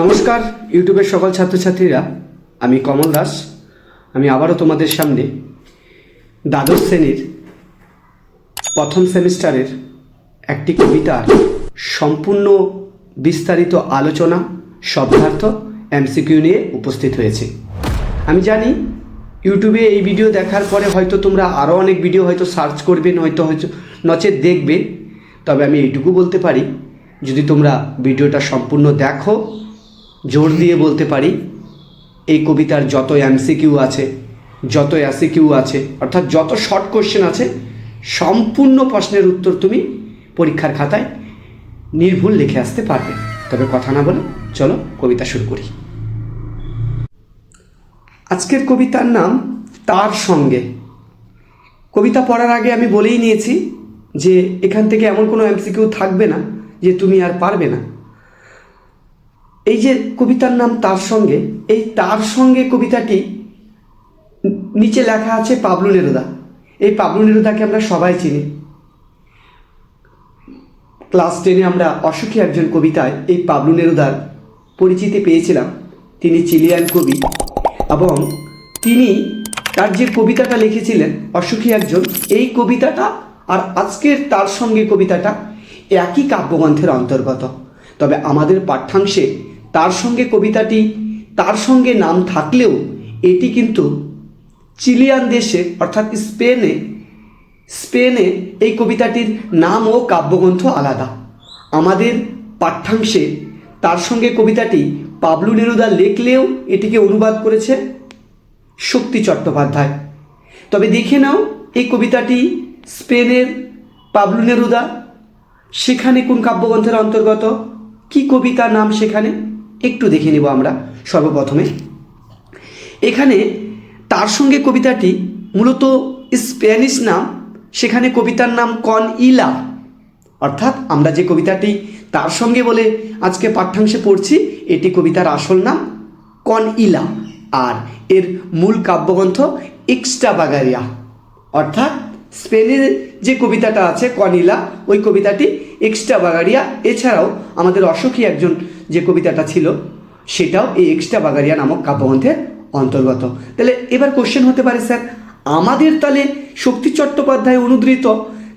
নমস্কার, ইউটিউবের সকল ছাত্রছাত্রীরা। আমি কমল দাস। আমি আবারও তোমাদের সামনে দ্বাদশ শ্রেণির প্রথম সেমিস্টারের একটি কবিতার সম্পূর্ণ বিস্তারিত আলোচনা, শব্দার্থ, এমসিকিউ নিয়ে উপস্থিত হয়েছে। আমি জানি, ইউটিউবে এই ভিডিও দেখার পরে হয়তো তোমরা আরও অনেক ভিডিও হয়তো সার্চ করবে, নয়তো হয়তো নচেত দেখবে। তবে আমি এইটুকু বলতে পারি, যদি তোমরা ভিডিওটা সম্পূর্ণ দেখো জোর দিয়ে বলতে পারি, এই কবিতার যত এমসিকিউ আছে যত অ্যাসিকিউ আছে, অর্থাৎ যত শর্ট কোশ্চেন আছে, সম্পূর্ণ প্রশ্নের উত্তর তুমি পরীক্ষার খাতায় নির্ভুল লিখে আসতে পারবে। তবে কথা না বলে চলো কবিতা শুরু করি। আজকের কবিতার নাম তার সঙ্গে। কবিতা পড়ার আগে আমি বলেই নিয়েছি যে এখান থেকে এমন কোনো এমসিকিউ থাকবে না যে তুমি আর পারবে না। এই যে কবিতার নাম তার সঙ্গে, এই তার সঙ্গে কবিতাটি নিচে লেখা আছে পাবলু নেরুদা। এই পাবলু নেরুদাকে আমরা সবাই চিনি। ক্লাস টেনে আমরা অসুখী একজন কবিতায় এই পাবলু নেরুদার পরিচিতি পেয়েছিলাম। তিনি চিলিয়ান কবি এবং তিনি তার যে কবিতাটা লিখেছিলেন, অসুখী একজন, এই কবিতাটা আর আজকের তার সঙ্গে কবিতাটা একই কাব্যগ্রন্থের অন্তর্গত। তবে আমাদের পাঠ্যাংশে তার সঙ্গে কবিতাটি, তার সঙ্গে নাম থাকলেও এটি কিন্তু চিলিয়ান দেশে, অর্থাৎ স্পেনে স্পেনে এই কবিতাটির নাম ও কাব্যগ্রন্থ আলাদা। আমাদের পাঠ্যাংশে তার সঙ্গে কবিতাটি পাবলু নেরুদা লেখলেও এটিকে অনুবাদ করেছে শক্তি চট্টোপাধ্যায়। তবে দেখে নাও, এই কবিতাটি স্পেনের পাবলু নেরুদা, সেখানে কোন কাব্যগ্রন্থের অন্তর্গত, কি কবিতা নাম সেখানে? একটু দেখে নেব আমরা সর্বপ্রথমে। এখানে তার সঙ্গে কবিতাটি মূলত স্প্যানিশ নাম, সেখানে কবিতার নাম কন ইলা। অর্থাৎ আমরা যে কবিতাটি তার সঙ্গে বলে আজকে পাঠ্যাংশে পড়ছি, এটি কবিতার আসল নাম কন ইলা। আর এর মূল কাব্যগ্রন্থ এক্সট্রা বাগারিয়া। অর্থাৎ স্পেনের যে কবিতাটা আছে কনিলা ওই কবিতাটি এক্সট্রা বাগারিয়া। এছাড়াও আমাদের অসুখী একজন যে কবিতাটা ছিল, সেটাও এই এক্সট্রা বাগারিয়া নামক কাব্যগ্রন্থের অন্তর্গত। তাহলে এবার কোশ্চেন হতে পারে, স্যার, আমাদের তাহলে শক্তি চট্টোপাধ্যায় অনুদৃত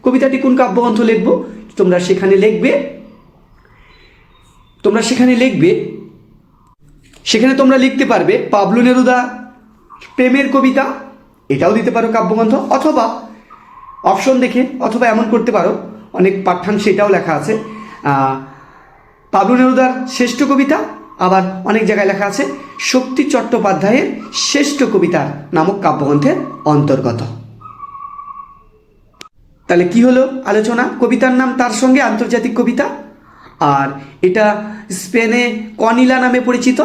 কবিতাটি কোন কাব্যগ্রন্থ লিখব? তোমরা সেখানে লিখবে, তোমরা সেখানে লিখবে, সেখানে তোমরা লিখতে পারবে পাবলু নেরুদা প্রেমের কবিতা, এটাও দিতে পারো কাব্যগ্রন্থ, অথবা অপশন দেখে অথবা এমন করতে পারো, অনেক পাঠ্যাংশে এটাও লেখা আছে। পাবলু নেরুদার শ্রেষ্ঠ কবিতা, আবার অনেক জায়গায় লেখা আছে, শক্তি চট্টোপাধ্যায়ের শ্রেষ্ঠ কবিতার নামক কাব্যগ্রন্থের অন্তর্গত। তাহলে কি হলো আলোচনা? কবিতার নাম তার সঙ্গে আন্তর্জাতিক কবিতা? আর এটা স্পেনে কনিলা নামে পরিচিত,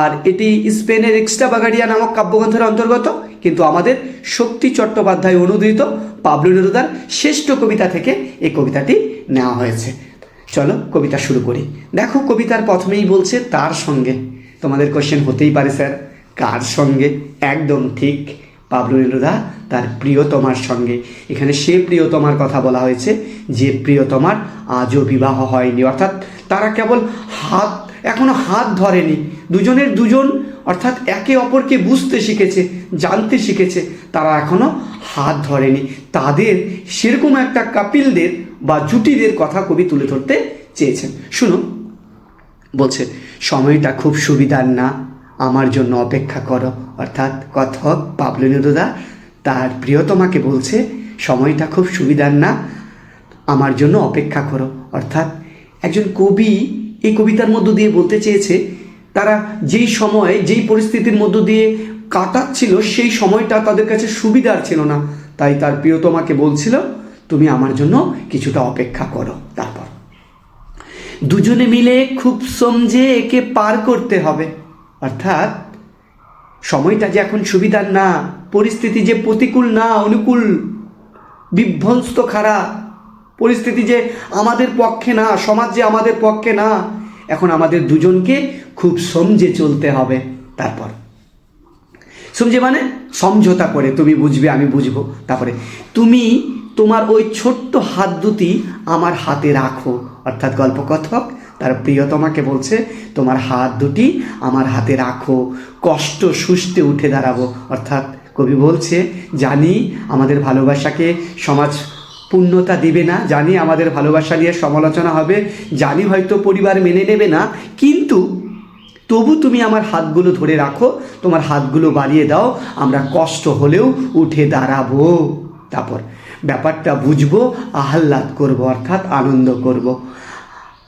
আর এটি স্পেনের এক্সট্রা বাগাড়িয়া নামক কাব্যগ্রন্থের অন্তর্গত, কিন্তু আমাদের শক্তি চট্টোপাধ্যায় অনুদিত পাবলু নেরুদার শ্রেষ্ঠ কবিতা থেকে এই কবিতাটি নেওয়া হয়েছে। চলো কবিতা শুরু করি। দেখো কবিতার প্রথমেই বলছে তার সঙ্গে। তোমাদের কোশ্চেন হতেই পারে স্যার কার সঙ্গে? একদম ঠিক। পাবলু নেরুদা তার প্রিয়তমার সঙ্গে। এখানে সে প্রিয়তমার কথা বলা হয়েছে। যে প্রিয়তমার আজও বিবাহ হয়নি। অর্থাৎ তারা কেবল হাত, এখনও হাত ধরেনি। দুজনের দুজন, অর্থাৎ একে অপরকে বুঝতে শিখেছে, জানতে শিখেছে। তারা এখনও হাত ধরেনি। তাদের সেরকম একটা কাপিলদের বা জুটিদের কথা কবি তুলে ধরতে চেয়েছেন। শুনুন, বলছে, সময়টা খুব সুবিধার না, আমার জন্য অপেক্ষা করো। অর্থাৎ কথক পাবলু নেরুদা তার প্রিয়তমাকে বলছে, সময়টা খুব সুবিধার না, আমার জন্য অপেক্ষা করো। অর্থাৎ একজন কবি এই কবিতার মধ্য দিয়ে বলতে চেয়েছে, তারা যেই সময়, যেই পরিস্থিতির মধ্য দিয়ে কাটাচ্ছিল, সেই সময়টা তাদের কাছে সুবিধার ছিল না। তাই তার প্রিয়তমাকে বলছিল তুমি আমার জন্য কিছুটা অপেক্ষা করো, তারপর। দুজনে মিলে খুব সমঝে একে পার করতে হবে। অর্থাৎ, সময়টা যে এখন সুবিধার না, পরিস্থিতি যে প্রতিকূল না, অনুকূল, বিধ্বস্ত খারাপ, পরিস্থিতি যে আমাদের পক্ষে না, সমাজ যে আমাদের পক্ষে না, এখন আমাদের দুজনকে খুব সমঝে চলতে হবে, তারপর। সমঝে মানে সমঝোতা করে, তুমি বুঝবে, আমি বুঝব, তারপরে। তুমি তোমার ওই ছোট্ট হাত দুটি আমার হাতে রাখো। অর্থাৎ গল্পকথক, তার প্রিয়তমাকে বলছে, তোমার হাত দুটি আমার হাতে রাখো। কষ্ট সুস্থে উঠে দাঁড়াবো। অর্থাৎ কবি বলছে, জানি আমাদের ভালোবাসাকে সমাজ পূর্ণতা দিবে না, জানি আমাদের ভালোবাসা নিয়ে সমালোচনা হবে, জানি হয়তো পরিবার মেনে নেবে না, কিন্তু তবু তুমি আমার হাতগুলো ধরে রাখো, তোমার হাতগুলো বাড়িয়ে দাও, আমরা কষ্ট হলেও উঠে দাঁড়াবো। তারপর ব্যাপারটা বুঝব, আহ্লাদ করব, অর্থাৎ আনন্দ করব।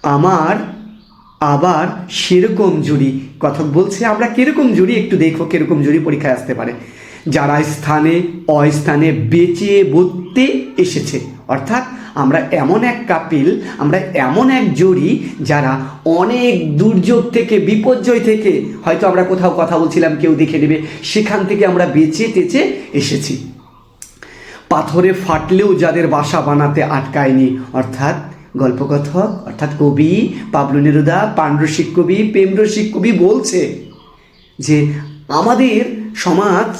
আমার আবার সেরকম জুড়ি কথক বলছে, আমরা কীরকম জুড়ি একটু দেখো, কীরকম জুড়ি পরীক্ষায় আসতে পারে। যারা স্থানে, অস্থানে বেঁচে বলতে এসেছে, অর্থাৎ আমরা এমন এক কাপিল, আমরা এমন এক জড়ি যারা অনেক দুর্যোগ থেকে, বিপর্যয় থেকে, হয়তো আমরা কোথাও কথা বলছিলাম, কেউ দেখে নেবে, সেখান থেকে আমরা বেঁচে টেচে এসেছি। পাথরে ফাটলেও যাদের বাসা বানাতে আটকায়নি, অর্থাৎ গল্পকথক, অর্থাৎ কবি পাবলু নেরুদা পাণ্ডরসিক কবি প্রেমরসিক কবি বলছে যে আমাদের সমাজ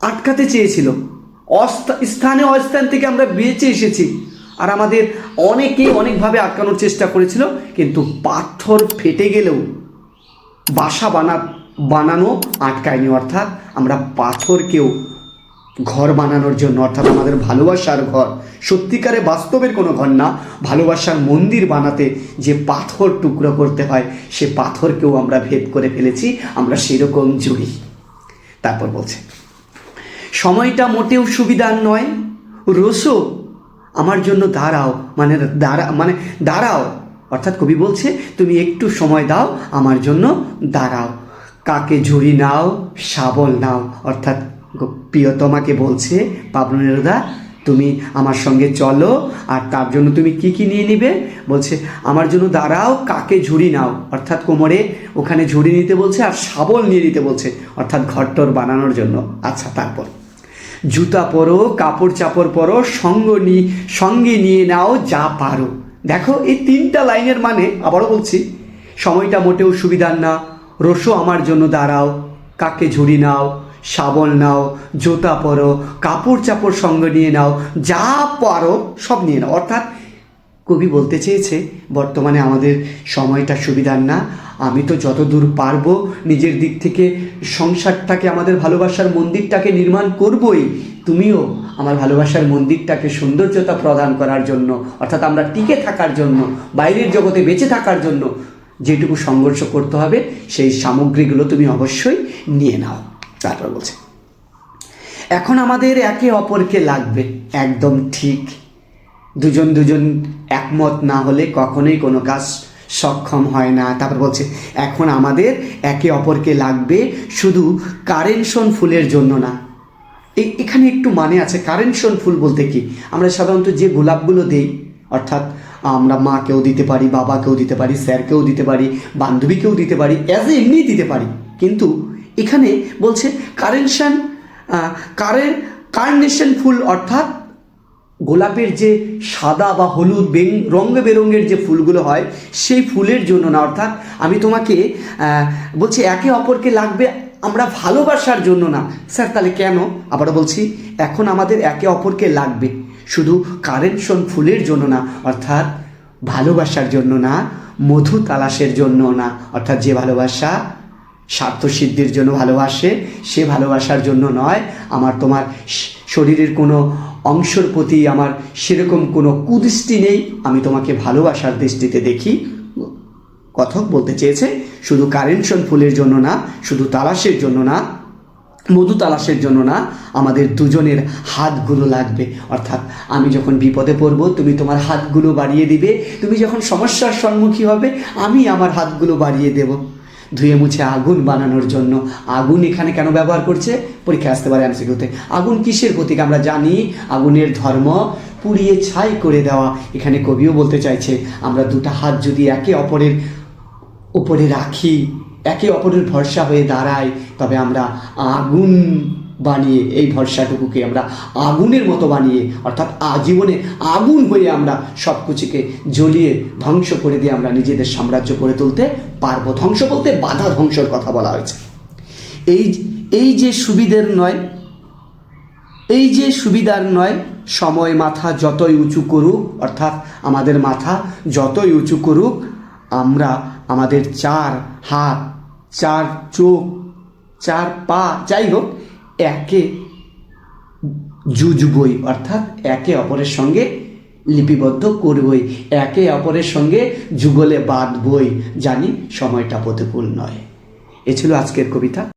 আটকাতে চেয়েছিল। স্থানে অস্থান থেকে আমরা বেঁচে এসেছি। আর আমাদের অনেকে অনেকভাবে আটকানোর চেষ্টা করেছিল, কিন্তু পাথর ফেটে গেলেও বাসা বানা, বানানো আটকায়নি, অর্থাৎ আমরা পাথরকেও ঘর বানানোর জন্য, অর্থাৎ আমাদের ভালোবাসার ঘর। সত্যিকারে বাস্তবের কোনো ঘর না, ভালোবাসার মন্দির বানাতে যে পাথর টুকরো করতে হয়, সে পাথরকেও আমরা ভেদ করে ফেলেছি, আমরা সেরকম জুড়ি তারপর বলছে, সময়টা মোটেও সুবিধার নয়, রসো, আমার জন্য দাঁড়াও মানে দাঁড়া মানে দাঁড়াও। অর্থাৎ কবি বলছে, তুমি একটু সময় দাও, আমার জন্য দাঁড়াও। কাকে ঝুড়ি নাও, শাবল নাও, অর্থাৎ প্রিয়তমাকে বলছে, পাবলু নেরুদা তুমি আমার সঙ্গে চলো, আর তার জন্য তুমি কি কি নিয়ে নিবে? বলছে, আমার জন্য দাঁড়াও, কাকে ঝুড়ি নাও? অর্থাৎ কোমরে ওখানে ঝুড়ি নিতে বলছে, আর শাবল নিয়ে নিতে বলছে, অর্থাৎ ঘরটর বানানোর জন্য। আচ্ছা তারপর। জুতা পরো, কাপড় চাপড় পরো, সঙ্গ নি, সঙ্গে নিয়ে নাও যা পারো। দেখো, এই তিনটা লাইনের মানে আবারও বলছি, সময়টা মোটেও সুবিধার না। রসো আমার জন্য দাঁড়াও, কাকে ঝুড়ি নাও শাবল নাও, জুতা পরো, কাপড় চাপড় সঙ্গে নিয়ে নাও, যা পারো সব নিয়ে নাও। অর্থাৎ কবি বলতে চেয়েছে, বর্তমানে আমাদের সময়টা সুবিধার না, আমি তো যতদূর পারব নিজের দিক থেকে সংসারটাকে, আমাদের ভালোবাসার মন্দিরটাকে নির্মাণ করবই। তুমিও আমার ভালোবাসার মন্দিরটাকে সৌন্দর্যতা প্রদান করার জন্য, অর্থাৎ আমরা টিকে থাকার জন্য, বাইরের জগতে বেঁচে থাকার জন্য যেটুকু সংঘর্ষ করতে হবে, সেই সামগ্রীগুলো তুমি অবশ্যই নিয়ে নাও। তারপর বলছে, এখন আমাদের একে অপরকে লাগবে, একদম ঠিক। দুজন দুজন একমত না হলে কখনোই কোনো কাজ সক্ষম হয় না। তারপর বলছে, এখন আমাদের একে অপরকে লাগবে শুধু কারেনশন ফুলের জন্য না। এখানে একটু মানে আছে, কারেনশন ফুল বলতে কি? আমরা সাধারণত যে গোলাপগুলো দেই, অর্থাৎ আমরা মাকেও দিতে পারি, বাবাকেও দিতে পারি, স্যারকেও দিতে পারি, বান্ধবীকেও দিতে পারি অ্যাজ এ এমনি দিতে পারি, কিন্তু এখানে বলছে কারেনশন কারেন, কার্নেশন ফুল অর্থাৎ গোলাপের যে সাদা বা হলুদ বেং, রঙ বেরঙের যে ফুলগুলো হয়, সেই ফুলের জন্য না, অর্থাৎ আমি তোমাকে বলছি একে অপরকে লাগবে আমরা ভালোবাসার জন্য না। স্যার, তাহলে কেন? আবারও বলছি, এখন আমাদের একে অপরকে লাগবে। শুধু কারেনশন ফুলের জন্য না, অর্থাৎ ভালোবাসার জন্য না, মধু তালাশের জন্য না, অর্থাৎ যে ভালোবাসা স্বার্থসিদ্ধির জন্য ভালোবাসে। সে ভালোবাসার জন্য নয়, আমার তোমার শরীরের কোনো অংশর প্রতি আমার সেরকম কোনো কুদৃষ্টি নেই। আমি তোমাকে ভালোবাসার দৃষ্টিতে দেখি। কথক বলতে চেয়েছে, শুধু কারেনশন ফুলের জন্য না, শুধু তালাশের জন্য না, মধু তালাশের জন্য না, আমাদের দুজনের হাতগুলো লাগবে। অর্থাৎ আমি যখন বিপদে পড়ব, তুমি তোমার হাতগুলো বাড়িয়ে দিবে। তুমি যখন সমস্যার সম্মুখীন হবে, আমি আমার হাতগুলো বাড়িয়ে দেব। ধুয়ে মুছে আগুন বানানোর জন্য। আগুন এখানে কেন ব্যবহার করছে? পরীক্ষা আসতে পারে এমসিকিউতে আগুন কিসের প্রতীক? আমরা জানি আগুনের ধর্ম পুড়িয়ে ছাই করে দেওয়া। এখানে কবিও বলতে চাইছে, আমরা দুটা হাত যদি একে অপরের উপরে রাখি, একে অপরের ভরসা হয়ে দাঁড়ায় তবে আমরা আগুন বানিয়ে এই ভরসাটুকুকে আমরা আগুনের মতো বানিয়ে, অর্থাৎ আজীবনে আগুন হয়ে আমরা সব কিছুকে জ্বলিয়ে ধ্বংস করে দিয়ে আমরা নিজেদের সাম্রাজ্য করে তুলতে পারব। ধ্বংস বলতে বাধা ধ্বংসর কথা বলা হয়েছে। এই এই যে সুবিধের নয়, এই যে সুবিধার নয়, সময় মাথা যতই উঁচু করুক, অর্থাৎ আমাদের মাথা যতই উঁচু করুক, আমরা আমাদের চার হাত, চার চোখ, চার পা, যাই হোক একে জুজবই অর্থাৎ একে অপরের সঙ্গে লিপিবদ্ধ করবই, একে অপরের সঙ্গে যুগলে বাঁধবই। জানি সময়টা প্রতিকূল নয়। এ ছিল আজকের কবিতা।